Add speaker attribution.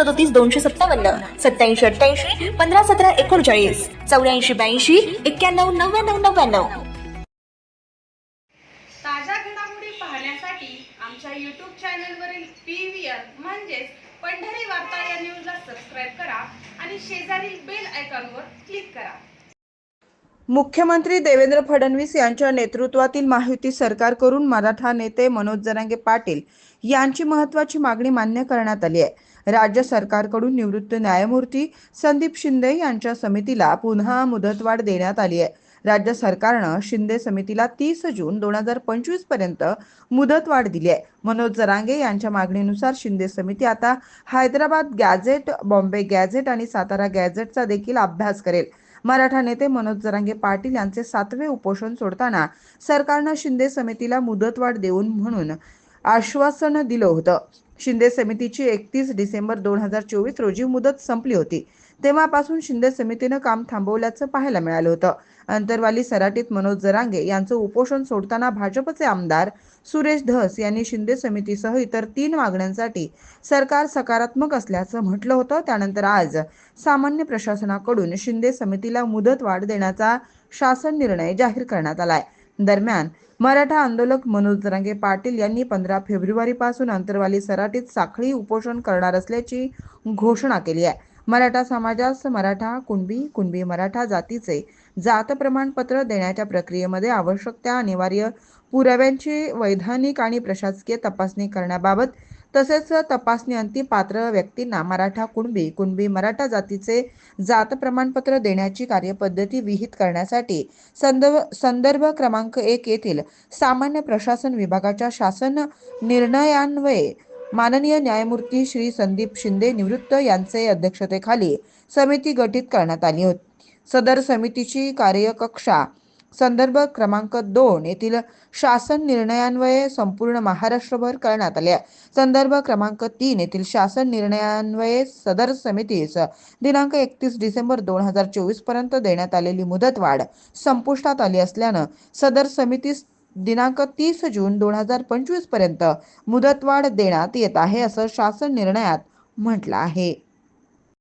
Speaker 1: सदोतीस दोनशे सत्तावन्न सत्याऐंशी अठ्ठ्याऐंशी पंधरा सतरा एकोणचाळीस चौऱ्याऐंशी ब्याऐंशी एक्क्याण्णव नव्याण्णव नव्याण्णव.
Speaker 2: ताज्या घडामोडी पाहण्यासाठी आमच्या यूट्यूब चॅनलवरील पी व्ही आर म्हणजेच पंढरी वार्ता या न्यूजला सबस्क्राईब करा आणि शेजारील बेल आयकॉनवर क्लिक करा.
Speaker 3: मुख्यमंत्री देवेंद्र फडणवीस यांच्या नेतृत्वातील महायुती सरकारकडून मराठा नेते मनोज जरांगे पाटील यांची महत्वाची मागणी मान्य करण्यात आली आहे. राज्य सरकारकडून निवृत्त न्यायमूर्ती संदीप शिंदे यांच्या समितीला पुन्हा मुदतवाढ देण्यात आली आहे. राज्य सरकारनं शिंदे समितीला तीस जून दोन हजार पंचवीसपर्यंत मुदतवाढ दिली आहे. मनोज जरांगे यांच्या मागणीनुसार शिंदे समिती आता हैदराबाद गॅझेट बॉम्बे गॅझेट आणि सातारा गॅझेटचा देखील अभ्यास करेल. मराठा नेते मनोज जरांगे पाटील यांचे सातवे उपोषण सोडताना सरकारनं शिंदे समितीला मुदतवाढ देऊन म्हणून आश्वासन दिलं होतं. शिंदे समितीची एकतीस डिसेंबर दोन हजार चोवीस रोजी मुदत संपली होती. तेव्हापासून शिंदे समितीनं काम थांबवल्याचं पाहायला मिळालं होतं. अंतरवाली सराटीत मनोज जरांगे यांचं उपोषण सोडताना भाजपचे आमदार सुरेश धस यांनी शिंदे समितीसह इतर तीन मागण्यांसाठी सरकार सकारात्मक असल्याचं म्हटलं होतं. त्यानंतर आज सामान्य प्रशासनाकडून शिंदे समितीला मुदतवाढ देण्याचा शासन निर्णय जाहीर करण्यात आलाय. दरम्यान मराठा आंदोलक मनोज जरांगे पाटील यांनी पंधरा फेब्रुवारीपासून अंतरवाली सराटीत साखळी उपोषण करणार असल्याची घोषणा केली आहे. मराठा समाजास मराठा कुणबी कुणबी मराठा जातीचे जात प्रमाणपत्र देण्याच्या प्रक्रियेमध्ये आवश्यक त्या अनिवार्य पुराव्यांची वैधानिक आणि प्रशासकीय तपासणी करण्याबाबत तसेच तपासणी अंती पात्र व्यक्तींना मराठा कुणबी कुणबी मराठा जातीचे जात प्रमाणपत्र देण्याची कार्यपद्धती विहित करण्यासाठी संदर्भ संदर्भ क्रमांक एक येथील सामान्य प्रशासन विभागाच्या शासन निर्णयान्वये माननीय न्यायमूर्ती श्री संदीप शिंदे निवृत्त यांचे अध्यक्षतेखाली समिती गठीत करण्यात आली होती. सदर समितीची कार्यकक्षा संदर्भ क्रमांक दोन येथील शासन निर्णयान्वये संपूर्ण महाराष्ट्रभर करण्यात आले संदर्भ क्रमांक तीन येथील शासन निर्णयान्वये सदर समितीस दिनांक एकतीस डिसेंबर दोन हजार चोवीसपर्यंत देण्यात आलेली मुदतवाढ संपुष्टात आली असल्यानं सदर समितीस दिनांक तीस जून दोन हजार पंचवीसपर्यंत मुदतवाढ देण्यात येत आहे असं शासन निर्णयात म्हटलं आहे.